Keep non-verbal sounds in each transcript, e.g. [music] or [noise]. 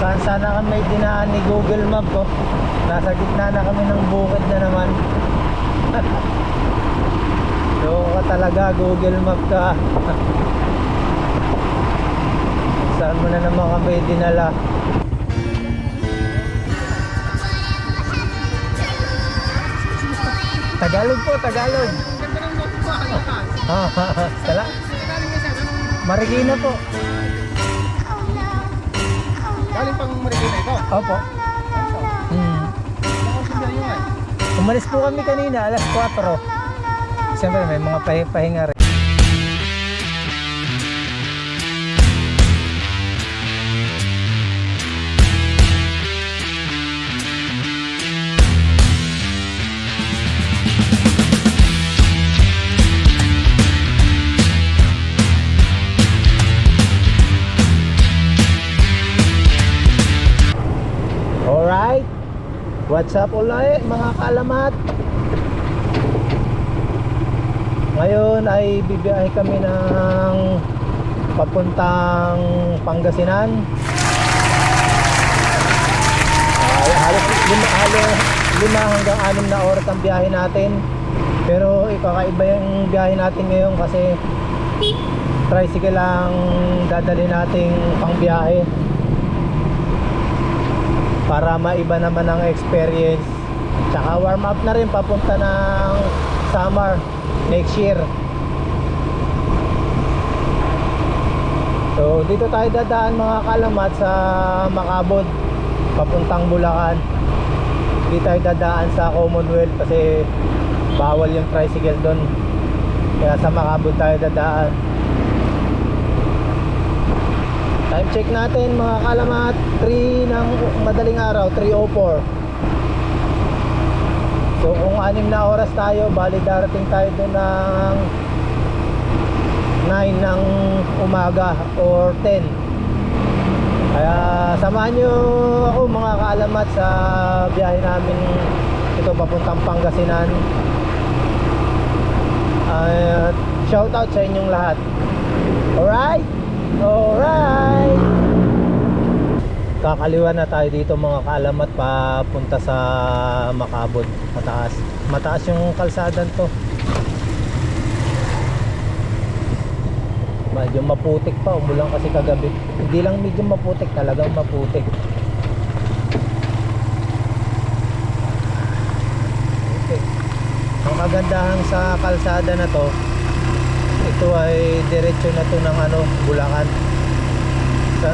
Saan sana kami may dinaan ni Google Map ko. Nasa gitna na kami ng bukid na naman. [laughs] Loko ka talaga, Google Map ka. [laughs] Saan mo na naman kami dinala? Tagalog po, Tagalog. [laughs] Ah, Sala. Marikina po. Galing pang Marikina ito. Opo. Hmm. Umalis po kami kanina, alas 4. Siyempre may mga pahi- pahinga rin. What's up ulit mga kalamat? Ngayon ay bibiyahe kami ng papuntang Pangasinan. Ay, halos lima, halos lima hanggang anim na oras ang biyahe natin. Pero ikakaiba yung biyahe natin ngayon kasi tricycle ang dadali nating pangbiyahe para maiba naman ang experience. Tsaka warm up na rin papunta ng summer next year. So dito tayo dadaan mga kalamat sa Macabod papuntang Bulacan. Hindi tayo dadaan sa Commonwealth kasi bawal yung tricycle doon. Kaya sa Macabod tayo dadaan Time check natin mga kalamat. 3 ng madaling araw 3.04 So kung 6 na oras tayo Bali darating tayo doon ng 9 ng umaga or 10 Kaya samahan nyo ako mga kaalamat sa biyahe namin. Ito papuntang Pangasinan. At shout out sa inyong lahat. Alright? Alright! Kakaliwa na tayo dito mga kaalamat papunta sa Macabod mataas mataas yung kalsadan to medyo maputik pa umulan kasi kagabi hindi lang medyo maputik talagang maputik okay. ang kagandahan sa kalsada na to ito ay diretso na to ng ano Bulacan. Sa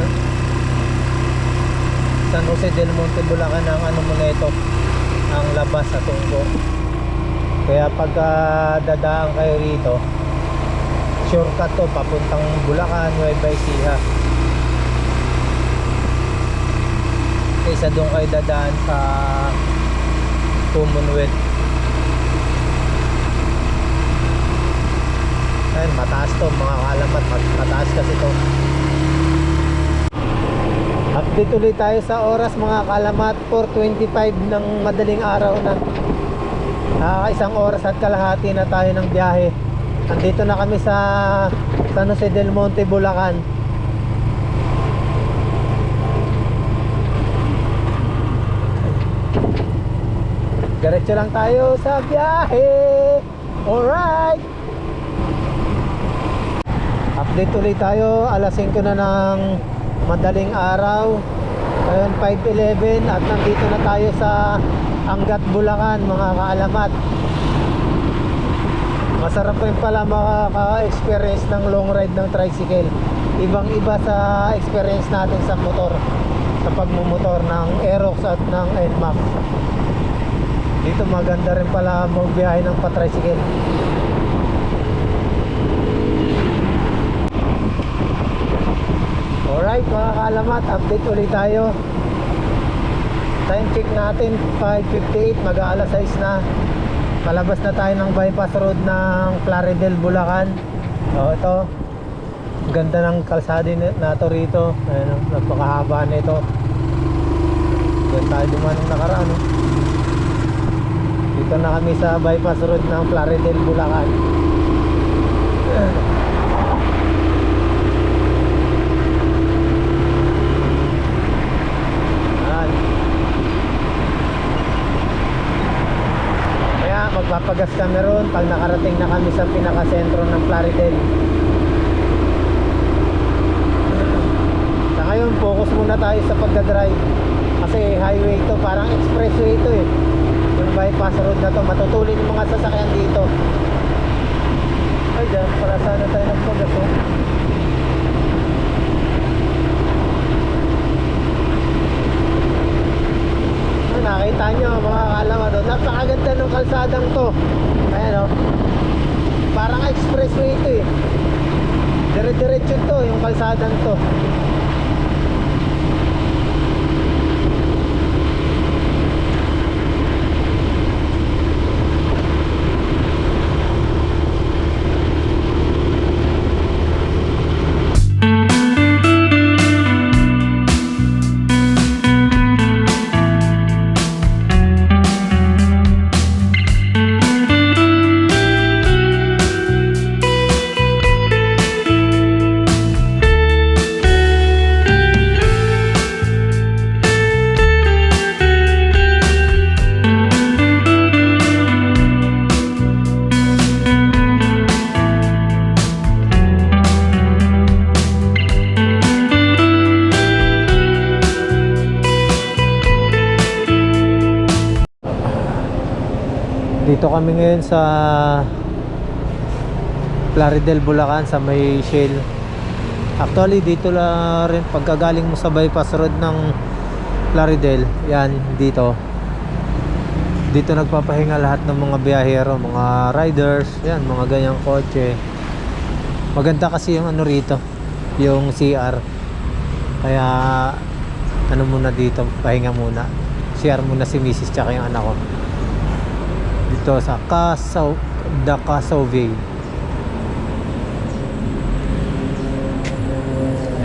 San Jose del Monte Bulacan ang ano mo na ito ang labas sa tunggo kaya pagka dadaan kayo rito shortcut to papuntang Bulacan Nueva Ecija. Kaysa doon kayo dadaan sa Commonwealth Ayun, mataas to mga kalamat Mat- mataas kasi to. Update ulit tayo sa oras mga kalamat 4.25 ng madaling araw na. Ah, isang oras at kalahati na tayo ng biyahe. Andito na kami sa San Jose del Monte, Bulacan. Diretso lang tayo sa biyahe. Alright Update ulit tayo. Alas 5 na ng madaling araw. Ngayon 5.11 at nandito na tayo sa Angat Bulacan mga kaalamat. Masarap rin pala makaka-experience ng long ride ng tricycle. Ibang iba sa experience natin sa motor sa pagmumotor ng Aerox at ng NMAX dito maganda rin pala magbiyahe ng patricycle Alright mga kaalamat, update ulit tayo. Time check natin 5.58, mag-aalas 6 na. Palabas na tayo ng bypass road ng Plaridel, Bulacan. O ito. Ganda ng kalsada nato rito. Ayan, oh, napakahaba nito. Diyan tayo duman ng nakaraan oh. Dito na kami sa bypass road ng Plaridel, Bulacan magpapagas kami ron pag nakarating na kami sa pinakasentro ng Plaridel. Sa ngayon, focus muna tayo sa pagdadrive. Kasi highway to, parang expressway to eh. Yung bypass road na to, matutulin yung mga sasakyan dito. Ay, dyan, para sana tayo nagpagas oh. Ah, nakita nyo mga kalawa doon napakaganda ng kalsadang to. Ayan o parang expressway ito eh. Dire-diretso to yung kalsadang to Dito kami ngayon sa Plaridel, Bulacan sa may Shell. Actually dito lang rin pagkagaling mo sa bypass road ng Plaridel, yan dito. Dito nagpapahinga lahat ng mga biyahero, mga riders, yan mga ganyang kotse. Maganda kasi yung ano rito, yung CR. Kaya ano muna dito, pahinga muna. CR muna si Mrs. tsaka yung anak ko dito sa Kasaw The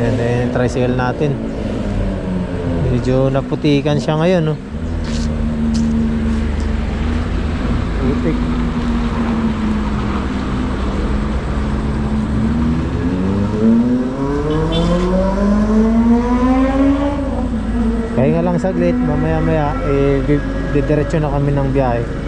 Ayan na yung tricycle natin. Medyo naputikan siya ngayon no? putik. Kaya lang saglit mamaya maya eh di- didiretso na kami ng biyahe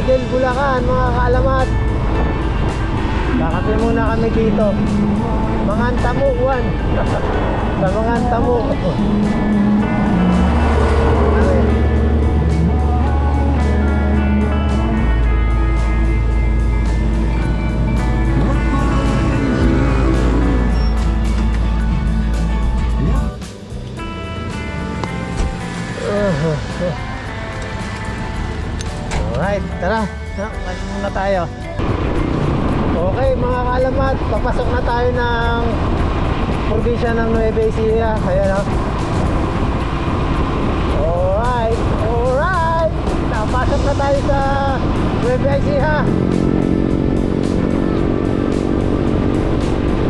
Miguel, Bulacan, mga kaalamat. Kakape muna kami dito. Mga Antamo 1. sa mga Antamo. Alright, tara. Kain muna tayo. Okay, mga kaalamat, papasok na tayo ng probinsya ng Nueva Ecija. Ayan o. Alright, alright. Napasok na tayo sa Nueva Ecija.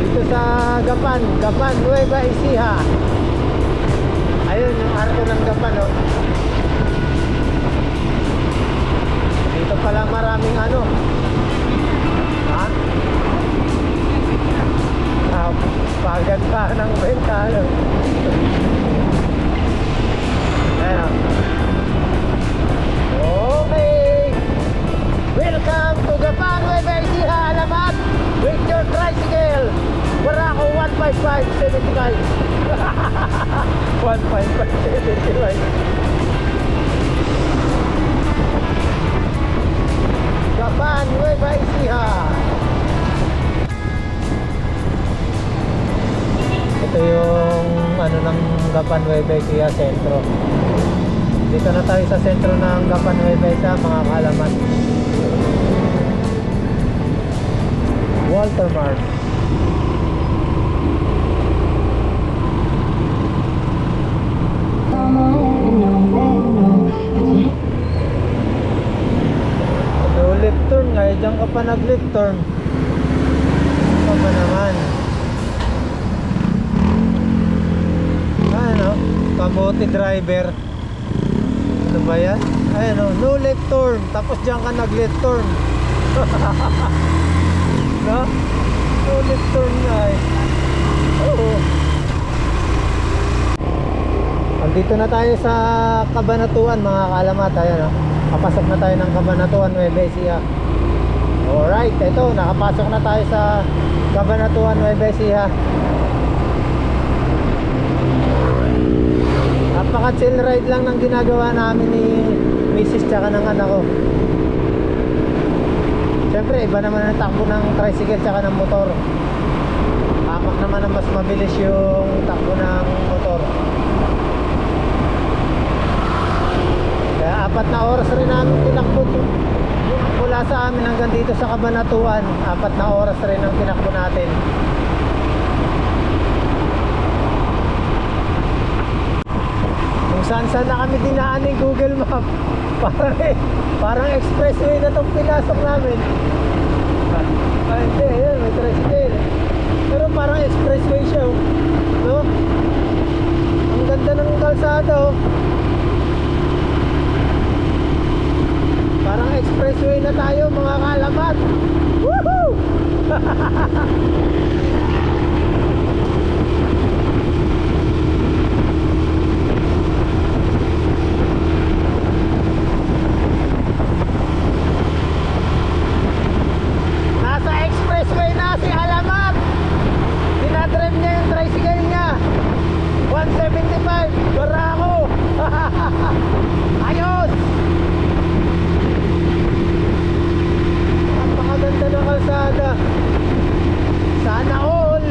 Dito sa Gapan, Gapan, Nueva Ecija. Ayun, yung arko ng Gapan o. Dito pala maraming ano. Ha? Ah, paganda ng bentana. Ayan. Okay. Welcome to Gapan Ecija, Alamat. With your tricycle. Barako 15575. 15575. Gapan Nueva Ecija. Ito yung ano ng Gapan Nueva Ecija sentro. Dito na tayo sa sentro ng Gapan Nueva Ecija mga kalaman. Walter Mart. Diyan ka pa nag left turn. Ano ba naman? Ano? Kamote driver. Ano ba yan? Ayan o, no left turn. Tapos diyan ka nag left turn. no? No left turn nga eh. Oo. Andito na tayo sa Kabanatuan mga kalamat. Ayan o. Papasok na tayo ng Kabanatuan, Nueva Ecija. Alright, ito, nakapasok na tayo sa Kabanatuan, Nueva Ecija. Napaka chill ride lang ng ginagawa namin ni Mrs. tsaka ng anak ko. Siyempre, iba naman ang takbo ng tricycle tsaka ng motor. Hamak naman ang mas mabilis yung takbo ng motor. Kaya apat na oras rin namin tinakbo to. Mula sa amin hanggang dito sa Kabanatuan, apat na oras rin ang tinakbo natin. Kung saan saan na kami dinaan ng Google Map. [laughs] Parang, eh, parang expressway na itong pinasok namin. Ah, hindi, yun, may tricycle. Pero parang expressway siya, oh. no? Ang ganda ng kalsada, oh. Parang expressway na tayo, mga kalamat. Woohoo! Nasa expressway na si Alamat. Dinadrive niya yung tricycle niya. 175. Bara ako. Ayos! Napakaganda ng kalsada. Sana all.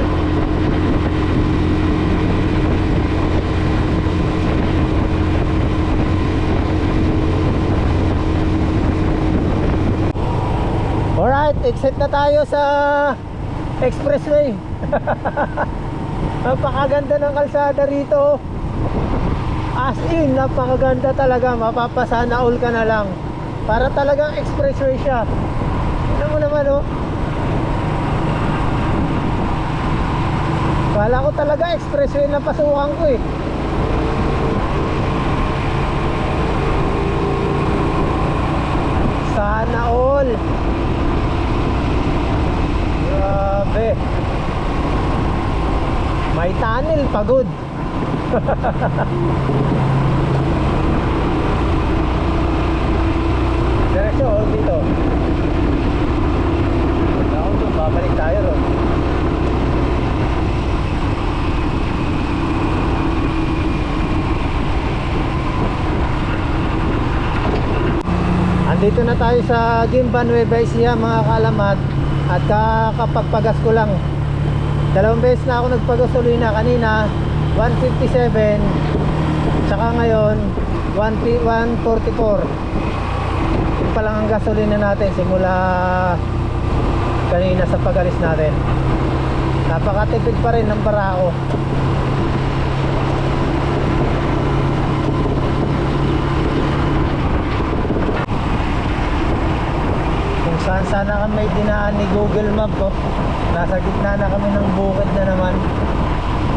Alright, exit na tayo sa expressway. [laughs] Napakaganda ng kalsada rito. As in, napakaganda talaga. Mapapasana all ka na lang. Para talagang expressway siya. Tignan mo naman, oh. Kala ko talaga expressway na pasukan ko eh. Sana all. Grabe. May tunnel, pagod. [laughs] Diretso, dito. Ako doon, babalik tayo ron. Andito na tayo sa Gimban Nueva Ecija mga kalamat at kakapagpagas ko lang. Dalawang beses na ako nagpagasolina kanina 157 tsaka ngayon 1, 144 yun pa lang ang gasolina natin simula kanina sa pagalis natin. Napakatipid pa rin ng barako kung saan sana kami dinaan ni Google Map oh. nasa gitna na kami ng bukid na naman.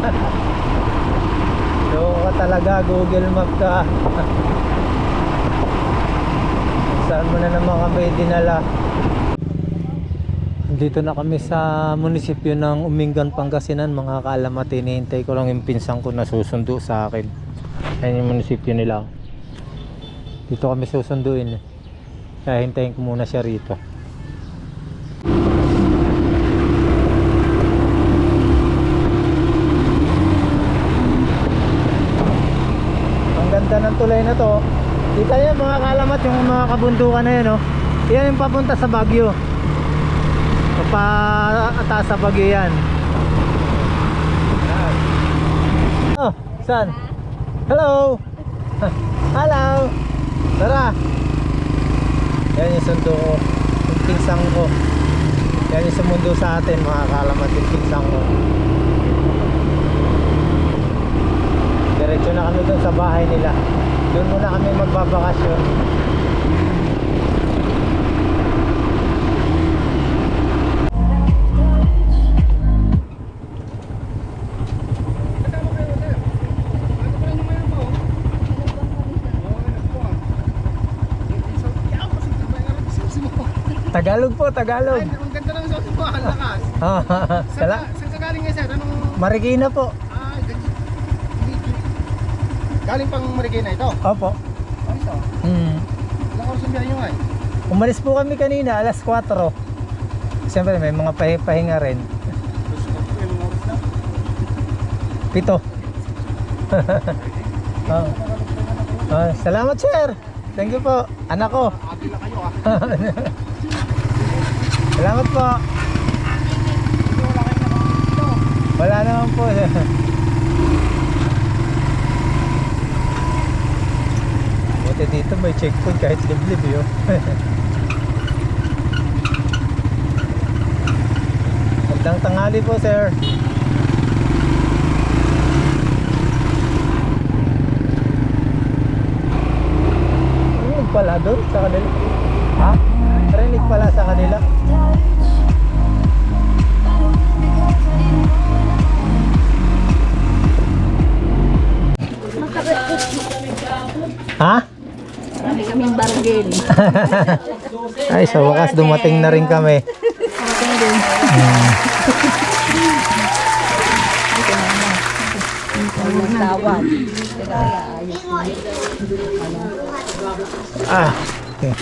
[laughs] Loko ka talaga Google Map ka. [laughs] Saan mo na naman kami dinala? Dito na kami sa munisipyo ng Umingan, Pangasinan. Mga kalamat hinihintay ko lang yung pinsang ko na susundo sa akin. Yan yung munisipyo nila. Dito kami susunduin. Kaya hintayin ko muna siya rito Ang ganda ng tulay na to. Kita niyo mga kalamat yung mga kabundukan na yun, oh. Yan yung papunta sa Baguio. Papataas sa Baguio yan. Oh, saan? Hello! [laughs] Hello! Tara! Yan yung sundo ko. Yung pinsang ko. Yan yung sumundo sa atin mga kalamat yung pinsang ko. Diretso na kami doon sa bahay nila. Doon muna kami magbabakasyon. Tagalog po, Ay, Tagalog. ang ganda ng sauce mo, ang lakas. [laughs] Saan Sala. ka, saan ka galing ngayon, sir? Anong... Marikina po. Ay. Galing pang Marikina ito? Opo. Ay, ito. Hmm. Ilang oras yung biyahe nyo eh? Umalis po kami kanina, alas 4. Siyempre, may mga pahi- pahinga rin. Po, na? Pito. oh. [laughs] Oh, salamat, sir. Thank you po. Anak ko. Ate lang kayo ah. [laughs] Salamat po. Wala naman po. Buti dito may checkpoint kahit liblib yun. [laughs] Magandang tanghali po, sir. Pala doon sa kanila. Bargain. [laughs] Ay, sa wakas dumating na rin kami. Walang tawad. [laughs] Ah, okay.